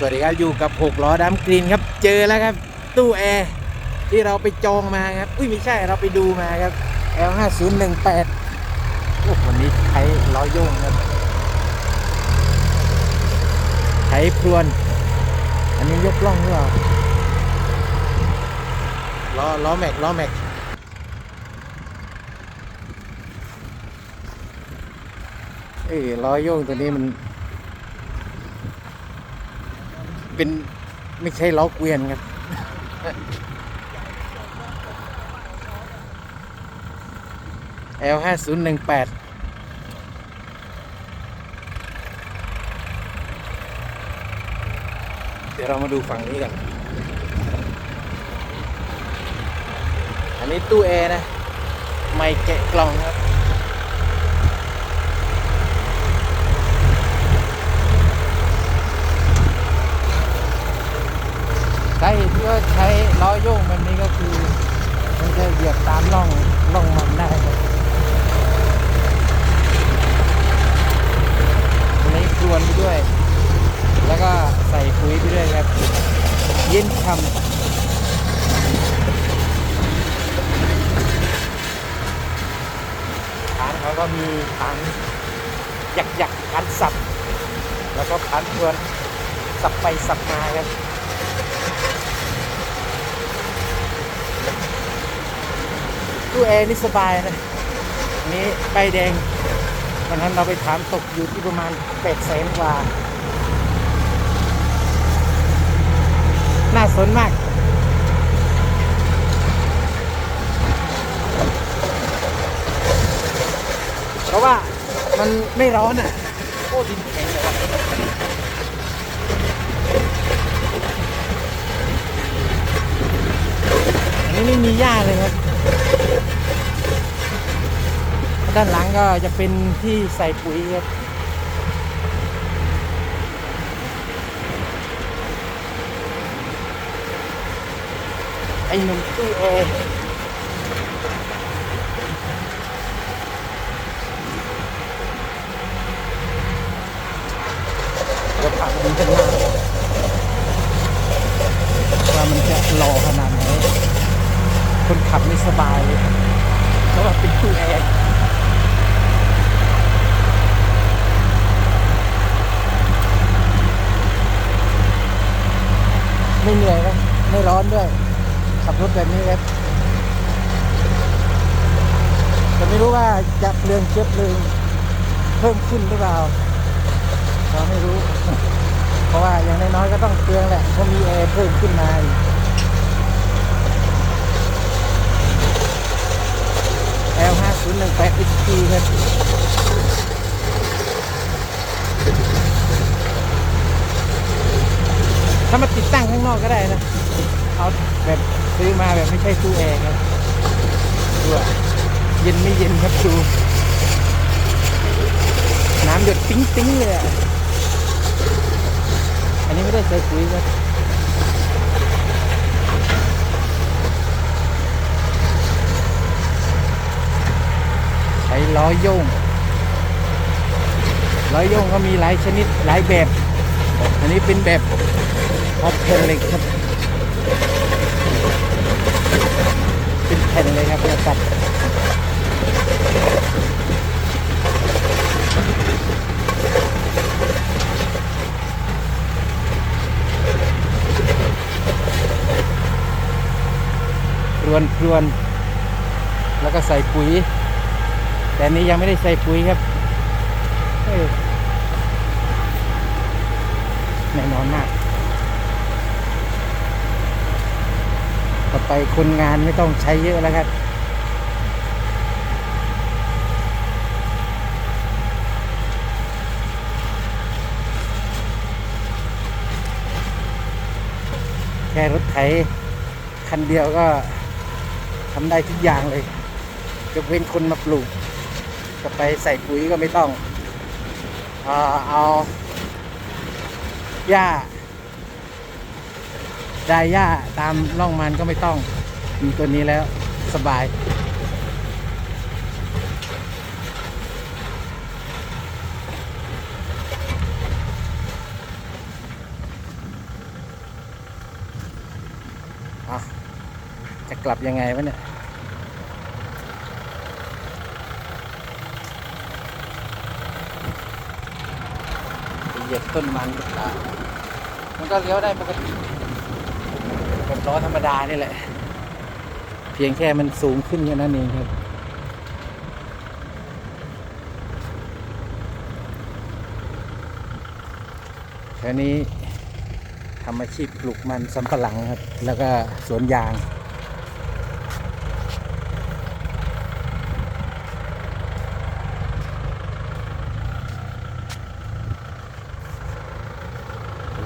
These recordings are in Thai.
สวัสดีครับอยู่กับหกล้อดำกรีนครับ เจอแล้วครับ ตู้แอร์ที่เราไปจองมาครับอุ้ยไม่ใช่เราไปดูมาครับ L 5 0 1 8 โอ้วันนี้ใช้ล้อโยงครับใช้พรวน อันนี้ยกล่องหรือเปล่าล้อล้อแม็กล้อแม็กเอ้ล้อโยงตัวนี้มัน เป็นไม่ใช่ล้อเกวียนครับ L 5 0 1 8เดี๋ยวเรามาดูฝั่งนี้กัน อันนี้ตู้แอร์นะ ไม่แกะกล่องครับ สาเหตุที่ว่าใช้ล้อโยงแบบนี้ก็คือ มันจะเหยียบตามร่องร่องมันได้ครับอันกลวนไปด้วย แล้วก็ใส่ปุ๋ยไปด้วยครับ เย็นช่ำฐานเขาก็มีฐานหยักหยักๆฐานสับ แล้วก็ฐานกลวน สับไปสับมาครับ ตู้แอร์นี่สบายนะนี่ใบแดงวันนั้นเราไปถามตกอยู่ที่ประมาณแปดแสนกว่า น่าสนมากเพราะว่ามันไม่ร้อนอะโอ้ดินแข็งเลยว่ะอันนี้ไม่มีหญ้าเลยครับ ด้านหลังก็จะเป็นที่ใส่ปุ๋ยครับไอ้หนุ่มตู้แอร์จะผ่านมันข้างหน้าว่ามันจะรอขนาดไหนคนขับไม่สบายเลยเพราะว่าเป็นตู้แอร์ ไม่เหนื่อยครับไม่ร้อน ด้วย ขับรถแบบนี้ครับแต่ไม่รู้ว่าจะเปลืองเชื้อเพลิงเพิ่มขึ้นหรือเปล่าเราไม่รู้ เพราะว่าอย่างน้อยๆก็ต้องเปลืองแหละเพราะมีแอร์เพิ่มขึ้นมาอีก L 5 0 1 8 XP ครับถ้ามาติดตั้งข้างนอกก็ได้นะ เอาแบบซื้อมาแบบไม่ใช่ตู้แอร์ครับดูเย็นไม่เย็นครับดูน้ำหยดติ้งติ้งๆเลยอะอันนี้ไม่ได้ใส่ปุ๋ยครับใช้ล้อโยงล้อโยงก็มีหลายชนิดหลายแบบ อันนี้เป็นแบบออฟแผ่นเล็กครับ เป็นแผ่นเลยครับเนี่ยตัดพรวนพรวนแล้วก็ใส่ปุ๋ย แต่นี้ยังไม่ได้ใส่ปุ๋ยครับแน่นอนมาก ต่อ ไปคนงานไม่ต้องใช้เยอะแล้วครับแค่รถไถคันเดียวก็ทำได้ทุกอย่างเลยยกเว้นคนมาปลูกจะไปใส่ปุ๋ยก็ไม่ต้อง เอาหญ้า ดายาตามร่องมันก็ไม่ต้อง มีตัวนี้แล้วสบาย จะกลับยังไงวะเนี่ยเหยียบต้นมันหรือ่ามันก็เลี้ยวได้ปกติ ล้อธรรมดานี่แหละ เพียงแค่มันสูงขึ้นแค่นั้นเองครับแถวนี้ทำอาชีพปลูกมันสำปะหลังครับ แล้วก็สวนยาง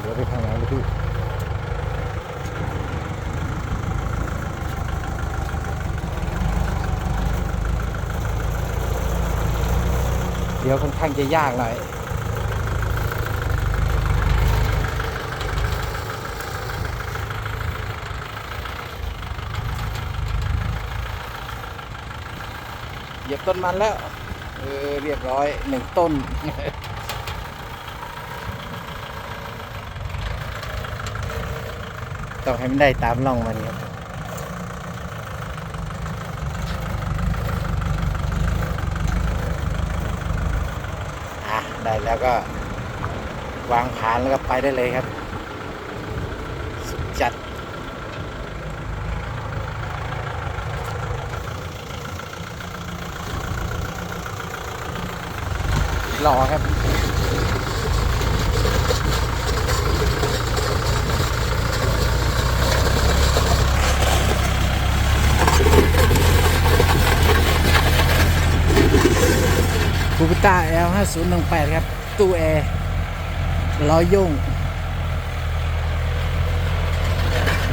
เดี๋ยวไปทางไหนเลยพี่ เดี๋ยวค่อนข้างจะยากหน่อยเหยียบต้นมันแล้วเออเรียบร้อยหนึ่งต้นต้องให้มันได้ตามร่องมันครับ ได้แล้วก็วางผานแล้วก็ไปได้เลยครับ สุดจัดหล่อครับ คูบิต้า L 5 0 1 8ครับ ตู้แอร์ร้อยย่ง